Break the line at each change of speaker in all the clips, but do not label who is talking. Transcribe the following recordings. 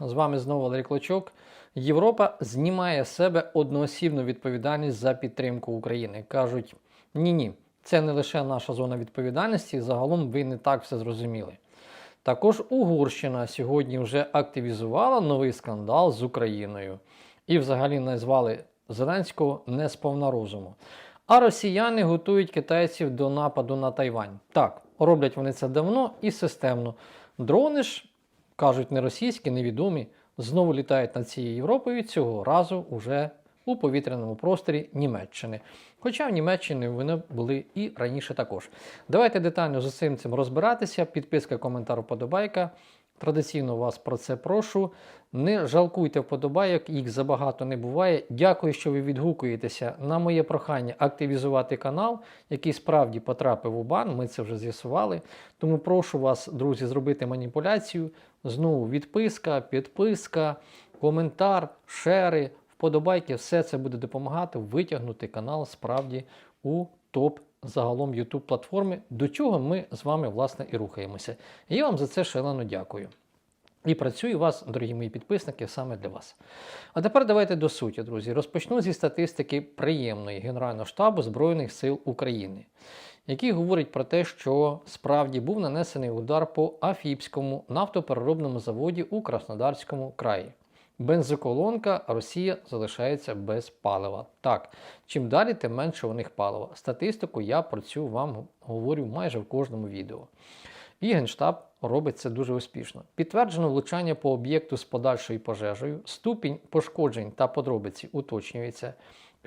З вами знову Валерій Клочок. Європа знімає з себе одноосібну відповідальність за підтримку України. Кажуть, ні-ні, це не лише наша зона відповідальності, загалом ви не так все зрозуміли. Також Угорщина сьогодні вже активізувала новий скандал з Україною і взагалі назвали Зеленського не сповна розуму. А росіяни готують китайців до нападу на Тайвань. Так, роблять вони це давно і системно. Дрони ж, кажуть, не російські, невідомі, знову літають над цією Європою цього разу уже у повітряному просторі Німеччини. Хоча в Німеччині вони були і раніше також. Давайте детально з усім цим розбиратися. Підписка, коментар, вподобайка. Традиційно вас про це прошу. Не жалкуйте вподобайок, їх забагато не буває. Дякую, що ви відгукуєтеся на моє прохання активізувати канал, який справді потрапив у бан. Ми це вже з'ясували. Тому прошу вас, друзі, зробити маніпуляцію. Знову відписка, підписка, коментар, шери, вподобайки. Все це буде допомагати витягнути канал справді у топ загалом YouTube платформи, до чого ми з вами власне і рухаємося. Я вам за це шалено дякую. І працюю вас, дорогі мої підписники, саме для вас. А тепер давайте до суті, друзі. Розпочну зі статистики приємної Генерального штабу Збройних сил України, який говорить про те, що справді був нанесений удар по Афіпському нафтопереробному заводі у Краснодарському краї. Бензоколонка Росія залишається без палива. Так, чим далі, тим менше у них палива. Статистику я про цю вам говорю майже в кожному відео. І Генштаб робить це дуже успішно. Підтверджено влучання по об'єкту з подальшою пожежею, ступінь пошкоджень та подробиці уточнюється.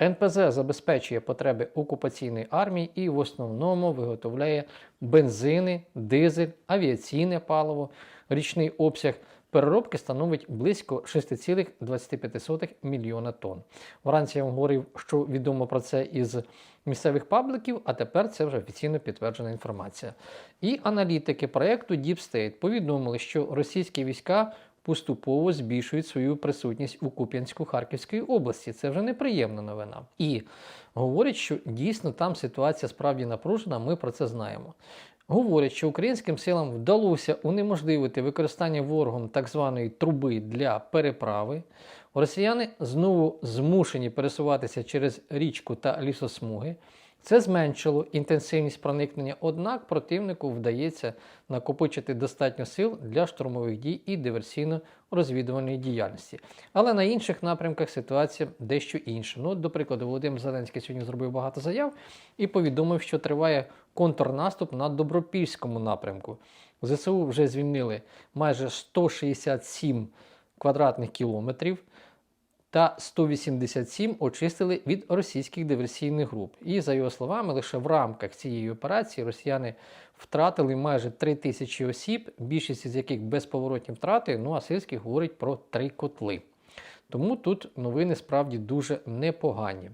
НПЗ забезпечує потреби окупаційної армії і в основному виготовляє бензини, дизель, авіаційне паливо, річний обсяг переробки становить близько 6,25 мільйона тонн. Вранці я вам говорив, що відомо про це із місцевих пабликів, а тепер це вже офіційно підтверджена інформація. І аналітики проєкту Deep State повідомили, що російські війська поступово збільшують свою присутність у Куп'янську Харківської області. Це вже неприємна новина. І говорять, що дійсно там ситуація справді напружена, ми про це знаємо. Говорять, що українським силам вдалося унеможливити використання ворогом так званої труби для переправи. Росіяни знову змушені пересуватися через річку та лісосмуги. Це зменшило інтенсивність проникнення, однак противнику вдається накопичити достатньо сил для штурмових дій і диверсійно-розвідувальної діяльності. Але на інших напрямках ситуація дещо інша. Ну, до прикладу, Володимир Зеленський сьогодні зробив багато заяв і повідомив, що триває контрнаступ на Добропільському напрямку. ЗСУ вже звільнили майже 167 квадратних кілометрів та 187 очистили від російських диверсійних груп. І за його словами, лише в рамках цієї операції росіяни втратили майже 3 тисячі осіб, більшість з яких безповоротні втрати. Ну а Сильський говорить про три котли. Тому тут новини справді дуже непогані.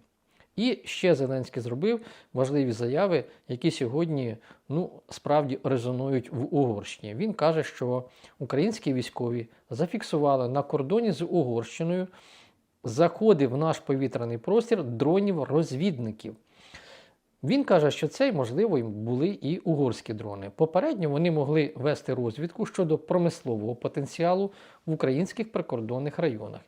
І ще Зеленський зробив важливі заяви, які сьогодні ну, справді резонують в Угорщині. Він каже, що українські військові зафіксували на кордоні з Угорщиною заходи в наш повітряний простір дронів-розвідників. Він каже, що це, можливо, були і угорські дрони. Попередньо вони могли вести розвідку щодо промислового потенціалу в українських прикордонних районах.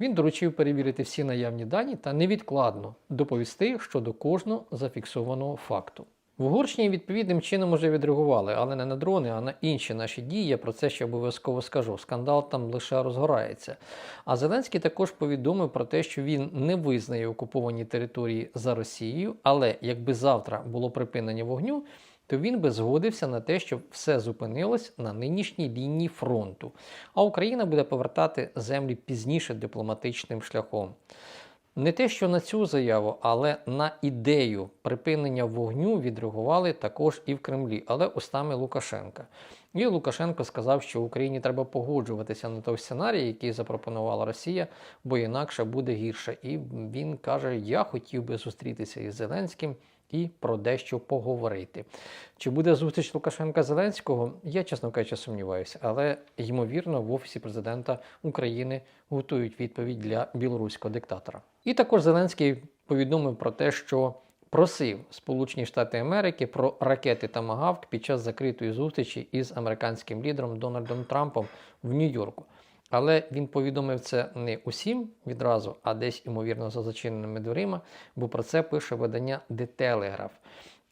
Він доручив перевірити всі наявні дані та невідкладно доповісти щодо кожного зафіксованого факту. В Угорщині відповідним чином уже відреагували, але не на дрони, а на інші наші дії. Я про це ще обов'язково скажу. Скандал там лише розгорається. А Зеленський також повідомив про те, що він не визнає окуповані території за Росією, але якби завтра було припинення вогню, то він би згодився на те, щоб все зупинилось на нинішній лінії фронту. А Україна буде повертати землі пізніше дипломатичним шляхом. Не те, що на цю заяву, але на ідею припинення вогню відреагували також і в Кремлі, але устами Лукашенка. І Лукашенко сказав, що Україні треба погоджуватися на той сценарій, який запропонувала Росія, бо інакше буде гірше. І він каже: Я хотів би зустрітися із Зеленським. І про дещо поговорити. Чи буде зустріч Лукашенка Зеленського? Я, чесно кажучи, сумніваюся, але ймовірно, в Офісі президента України готують відповідь для білоруського диктатора. І також Зеленський повідомив про те, що просив Сполучені Штати Америки про ракети Тамагавк під час закритої зустрічі із американським лідером Дональдом Трампом в Нью-Йорку. Але він повідомив це не усім відразу, а десь, ймовірно, за зачиненими дверима, бо про це пише видання The Telegraph.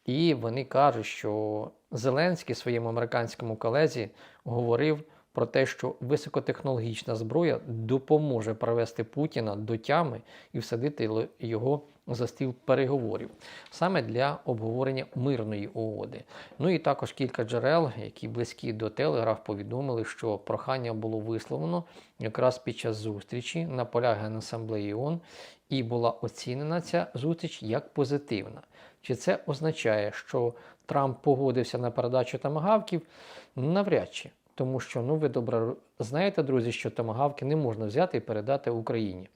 І вони кажуть, що Зеленський своєму американському колезі говорив про те, що високотехнологічна зброя допоможе привести Путіна до тями і всадити його за стіл переговорів саме для обговорення мирної угоди. Ну і також кілька джерел, які близькі до Телеграф, повідомили, що прохання було висловлено якраз під час зустрічі на полях Генасамблеї ООН, і була оцінена ця зустріч як позитивна. Чи це означає, що Трамп погодився на передачу тамагавків? Навряд чи. Тому що, ну ви добре знаєте, друзі, що тамагавки не можна взяти і передати Україні.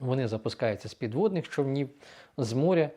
Вони запускаються з підводних човнів, з моря,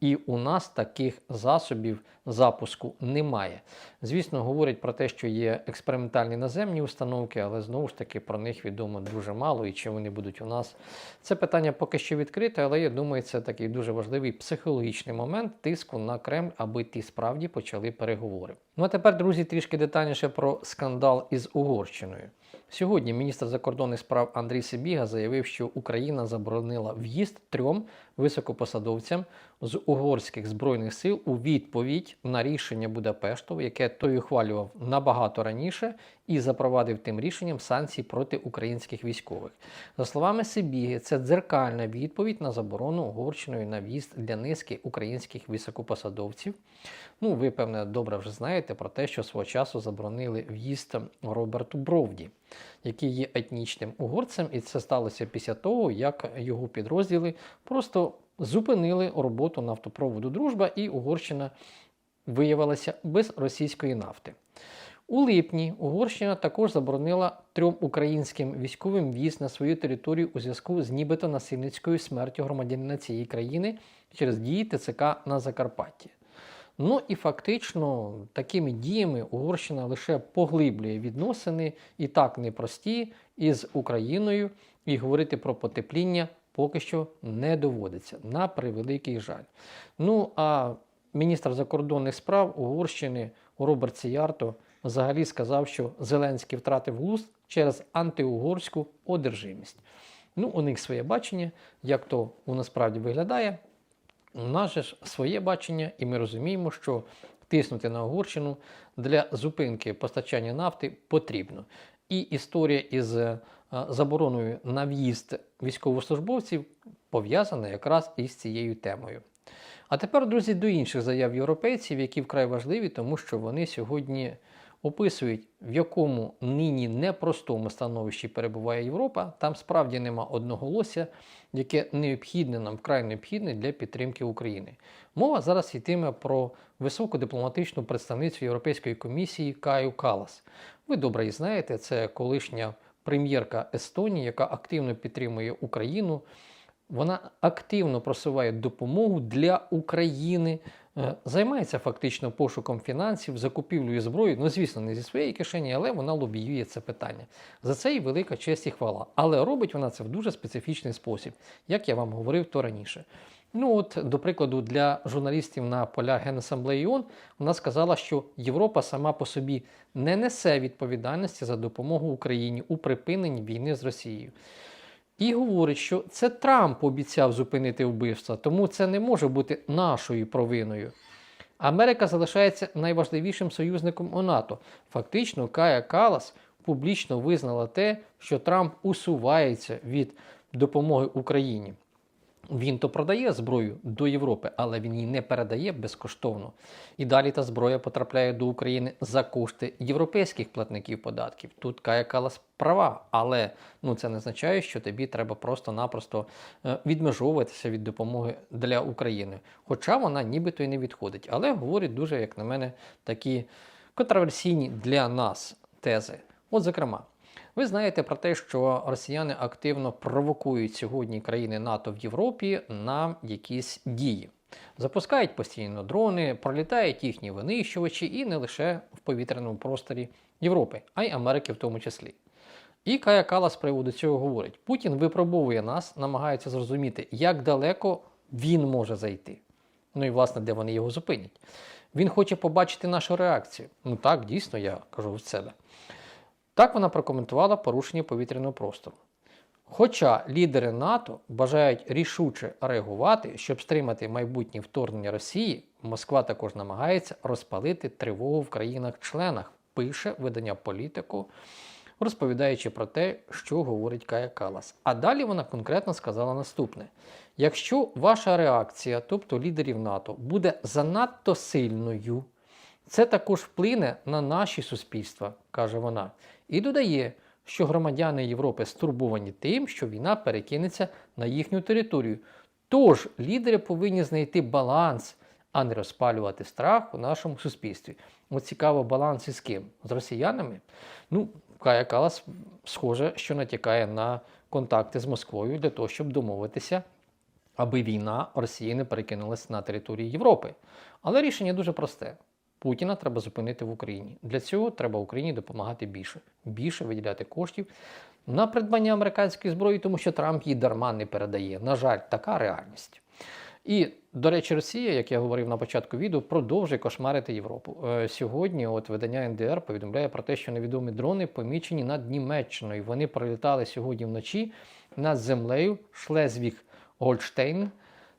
і у нас таких засобів запуску немає. Звісно, говорять про те, що є експериментальні наземні установки, але знову ж таки про них відомо дуже мало і чи вони будуть у нас. Це питання поки що відкрите, але я думаю, це такий дуже важливий психологічний момент тиску на Кремль, аби ті справді почали переговори. Ну а тепер, друзі, трішки детальніше про скандал із Угорщиною. Сьогодні міністр закордонних справ Андрій Сибіга заявив, що Україна заборонила в'їзд трьом високопосадовцям з угорських збройних сил у відповідь на рішення Будапешту, яке той ухвалював набагато раніше і запровадив тим рішенням санкції проти українських військових. За словами Сибіги, це дзеркальна відповідь на заборону Угорщиною на в'їзд для низки українських високопосадовців. Ну, ви, певне, добре вже знаєте про те, що свого часу заборонили в'їзд Роберту Бровді, який є етнічним угорцем, і це сталося після того, як його підрозділи просто зупинили роботу нафтопроводу Дружба, і Угорщина виявилася без російської нафти. У липні Угорщина також заборонила трьом українським військовим в'їзд на свою територію у зв'язку з нібито насильницькою смертю громадянина цієї країни через дії ТЦК на Закарпатті. Ну і фактично такими діями Угорщина лише поглиблює відносини і так непрості із Україною, і говорити про потепління поки що не доводиться, на превеликий жаль. Ну а міністр закордонних справ Угорщини Роберт Сіярто взагалі сказав, що Зеленський втратив глузд через антиугорську одержимість. Ну, у них своє бачення, як то у насправді виглядає. У нас же ж своє бачення, і ми розуміємо, що тиснути на Угорщину для зупинки постачання нафти потрібно. І історія із е, забороною на в'їзд військовослужбовців пов'язана якраз із цією темою. А тепер, друзі, до інших заяв європейців, які вкрай важливі, тому що вони сьогодні описують, в якому нині непростому становищі перебуває Європа. Там справді нема одноголосся, яке необхідне нам вкрай необхідне для підтримки України. Мова зараз йтиме про високу дипломатичну представницю Європейської комісії Каю Калас. Ви добре її знаєте, це колишня прем'єрка Естонії, яка активно підтримує Україну. Вона активно просуває допомогу для України, займається фактично пошуком фінансів, закупівлею зброї. Ну, звісно, не зі своєї кишені, але вона лобіює це питання. За це їй велика честь і хвала. Але робить вона це в дуже специфічний спосіб, як я вам говорив то раніше. Ну, от, до прикладу, для журналістів на полях Генасамблеї ООН вона сказала, що Європа сама по собі не несе відповідальності за допомогу Україні у припиненні війни з Росією. І говорить, що це Трамп обіцяв зупинити вбивства, тому це не може бути нашою провиною. Америка залишається найважливішим союзником у НАТО. Фактично, Кая Калас публічно визнала те, що Трамп усувається від допомоги Україні. Він то продає зброю до Європи, але він її не передає безкоштовно. І далі та зброя потрапляє до України за кошти європейських платників податків. Тут Кая Калас права, але ну це не означає, що тобі треба просто-напросто е, відмежовуватися від допомоги для України. Хоча вона нібито й не відходить. Але говорить дуже, як на мене, такі контроверсійні для нас тези. От, зокрема. Ви знаєте про те, що росіяни активно провокують сьогодні країни НАТО в Європі на якісь дії. Запускають постійно дрони, пролітають їхні винищувачі і не лише в повітряному просторі Європи, а й Америки в тому числі. І Кая Кала з приводу цього говорить: Путін випробовує нас, намагається зрозуміти, як далеко він може зайти. Ну і власне, де вони його зупинять. Він хоче побачити нашу реакцію. Ну так, дійсно, я кажу в себе. Так вона прокоментувала порушення повітряного простору. Хоча лідери НАТО бажають рішуче реагувати, щоб стримати майбутнє вторгнення Росії, Москва також намагається розпалити тривогу в країнах-членах, пише видання політику, розповідаючи про те, що говорить Кая Калас. А далі вона конкретно сказала наступне: якщо ваша реакція, тобто лідерів НАТО, буде занадто сильною, це також вплине на наші суспільства, каже вона, і додає, що громадяни Європи стурбовані тим, що війна перекинеться на їхню територію. Тож лідери повинні знайти баланс, а не розпалювати страх у нашому суспільстві. От цікаво, баланс із ким? З росіянами? Ну, Кая Калас, схоже, що натякає на контакти з Москвою для того, щоб домовитися, аби війна Росії не перекинулася на територію Європи. Але рішення дуже просте. Путіна треба зупинити в Україні. Для цього треба Україні допомагати більше, більше виділяти коштів на придбання американської зброї, тому що Трамп її дарма не передає. На жаль, така реальність. І, до речі, Росія, як я говорив на початку відео, продовжує кошмарити Європу. Е, Сьогодні, от видання НДР повідомляє про те, що невідомі дрони помічені над Німеччиною. Вони пролітали сьогодні вночі над землею Шлезвіг Гольштейн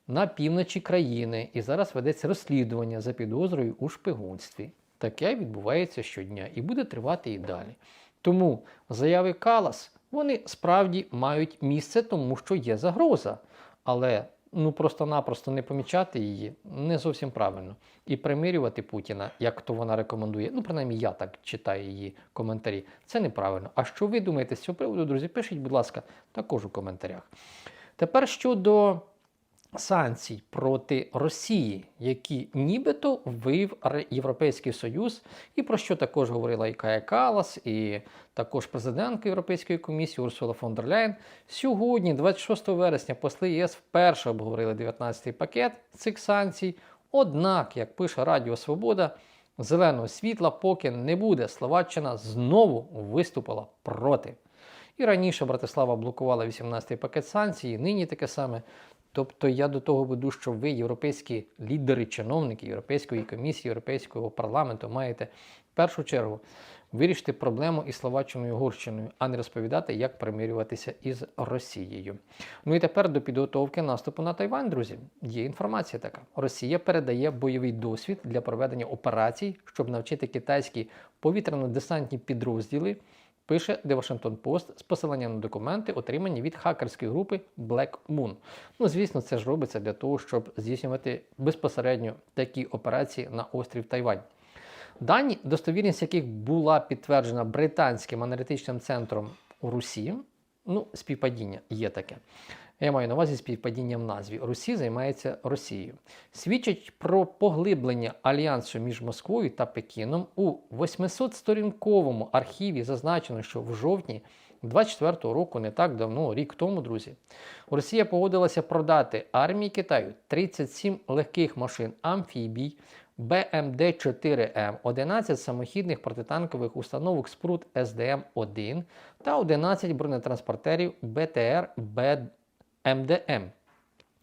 на півночі країни, і зараз ведеться розслідування за підозрою у шпигунстві. Таке відбувається щодня і буде тривати і далі. Тому заяви Калас вони справді мають місце, тому що є загроза. Але ну просто-напросто не помічати її не зовсім правильно. І примирювати Путіна, як то вона рекомендує, ну принаймні я так читаю її коментарі, це неправильно. А що ви думаєте з цього приводу, друзі? Пишіть, будь ласка, також у коментарях. Тепер щодо санкцій проти Росії, які нібито ввів Європейський Союз, і про що також говорила і Кая Калас, і також президентка Європейської комісії Урсула фон дер Ляєн. Сьогодні, 26 вересня, посли ЄС вперше обговорили 19-й пакет цих санкцій. Однак, як пише Радіо Свобода, зеленого світла поки не буде. Словаччина знову виступила проти. І раніше Братислава блокувала 18-й пакет санкцій, і нині таке саме. Тобто я до того веду, що ви, європейські лідери, чиновники Європейської комісії, Європейського парламенту, маєте в першу чергу вирішити проблему із Словаччиною і Угорщиною, а не розповідати, як примирюватися із Росією. Ну і тепер до підготовки наступу на Тайвань, друзі. Є інформація така: Росія передає бойовий досвід для проведення операцій, щоб навчити китайські повітряно-десантні підрозділи. Пише The Washington Post з посиланням на документи, отримані від хакерської групи Black Moon. Ну, звісно, це ж робиться для того, щоб здійснювати безпосередньо такі операції на острів Тайвань. Дані, достовірність яких була підтверджена британським аналітичним центром у Русі, ну, співпадіння є таке. Я маю на увазі співпадіння в назві. Русі займається Росією. Свідчить про поглиблення альянсу між Москвою та Пекіном у 800-сторінковому архіві зазначено, що в жовтні 24-го року, не так давно, рік тому, друзі, Росія погодилася продати армії Китаю 37 легких машин амфібій, БМД-4М, 11 самохідних протитанкових установок спрут СДМ-1 та 11 бронетранспортерів БТР МДМ.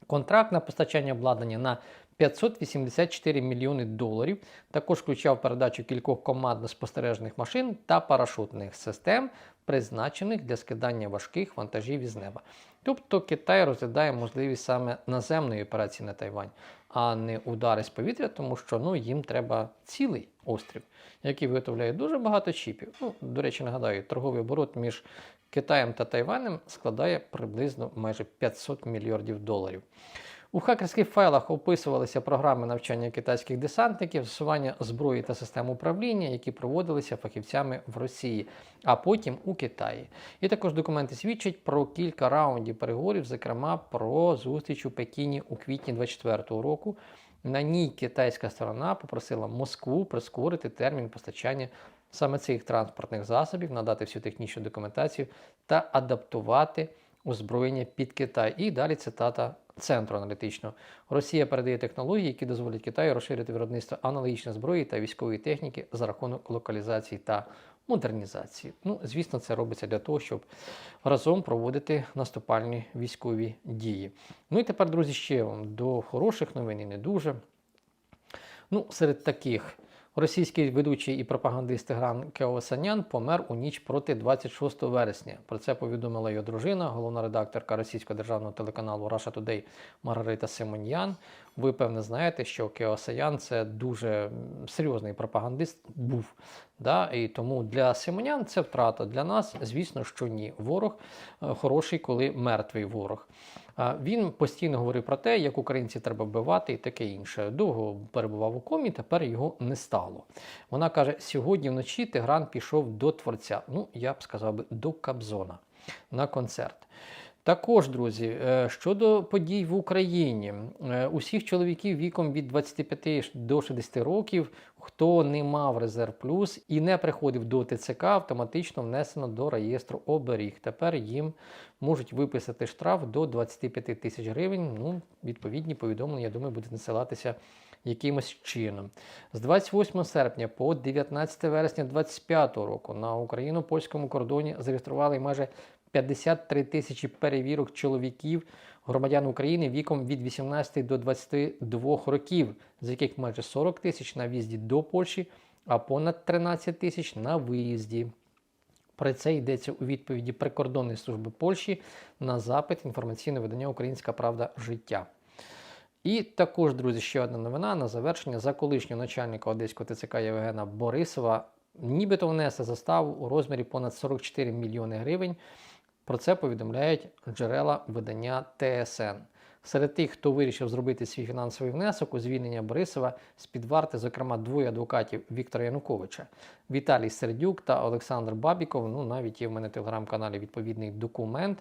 Контракт на постачання обладнання на 584 мільйони доларів також включав передачу кількох командно-спостережних машин та парашутних систем, призначених для скидання важких вантажів із неба. Тобто Китай розглядає можливість саме наземної операції на Тайвань, а не удари з повітря, тому що ну, їм треба цілий острів, який виготовляє дуже багато чіпів. Ну, До речі, нагадаю, торговий оборот між Китаєм та Тайванем складає приблизно майже 500 мільярдів доларів. У хакерських файлах описувалися програми навчання китайських десантників, застосування зброї та систем управління, які проводилися фахівцями в Росії, а потім у Китаї. І також документи свідчать про кілька раундів переговорів, зокрема про зустріч у Пекіні у квітні 2024 року. На ній китайська сторона попросила Москву прискорити термін постачання саме цих транспортних засобів, надати всю технічну документацію та адаптувати озброєння під Китай. І далі цитата центру аналітичного. Росія передає технології, які дозволять Китаю розширити виробництво аналогічної зброї та військової техніки за рахунок локалізації та модернізації. Ну, звісно, це робиться для того, щоб разом проводити наступальні військові дії. Ну і тепер, друзі, ще вам до хороших новин і не дуже. Ну, серед таких Російський ведучий і пропагандист Гран Кеосанян помер у ніч проти 26 вересня. Про це повідомила його дружина, головна редакторка російського державного телеканалу Russia Today Маргарита Симоньян. Ви певне знаєте, що Кеосаян це дуже серйозний пропагандист був. Да? І тому для Симонян це втрата. Для нас, звісно, що ні. Ворог е, хороший, коли мертвий ворог. Він постійно говорив про те, як українців треба вбивати і таке інше. Довго перебував у комі, тепер його не стало. Вона каже: сьогодні вночі Тигран пішов до творця. Ну, я б сказав би, до Кабзона на концерт. Також, друзі, е, щодо подій в Україні, е, усіх чоловіків віком від 25 до 60 років, хто не мав резерв плюс і не приходив до ТЦК, автоматично внесено до реєстру оберіг. Тепер їм можуть виписати штраф до 25 тисяч гривень. Ну, відповідні повідомлення, я думаю, будуть насилатися якимось чином. З 28 серпня по 19 вересня 2025 року на україно-польському кордоні зареєстрували майже 53 тисячі перевірок чоловіків, громадян України віком від 18 до 22 років, з яких майже 40 тисяч на в'їзді до Польщі, а понад 13 тисяч на виїзді. Про це йдеться у відповіді прикордонної служби Польщі на запит інформаційного видання Українська Правда життя. І також, друзі, ще одна новина на завершення за колишнього начальника Одеського ТЦК Євгена Борисова, нібито внесе заставу у розмірі понад 44 мільйони гривень. Про це повідомляють джерела видання ТСН. Серед тих, хто вирішив зробити свій фінансовий внесок у звільнення Борисова з під варти, зокрема, двоє адвокатів Віктора Януковича, Віталій Сердюк та Олександр Бабіков. Ну, навіть є в мене в телеграм-каналі відповідний документ.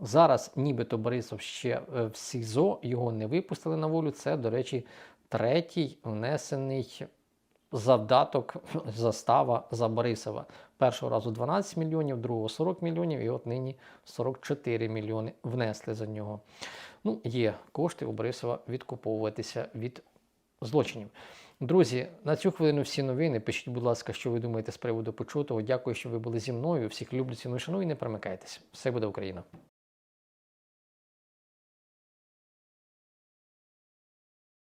Зараз, нібито Борисов ще е, в СІЗО, його не випустили на волю. Це, до речі, третій внесений завдаток застава за Борисова. Першого разу 12 мільйонів, другого 40 мільйонів, і от нині 44 мільйони внесли за нього. Ну, є кошти у Борисова відкуповуватися від злочинів. Друзі, на цю хвилину всі новини. Пишіть, будь ласка, що ви думаєте з приводу почутого. Дякую, що ви були зі мною. Всіх люблю, ціную, шаную і не перемикайтеся. Все буде Україна!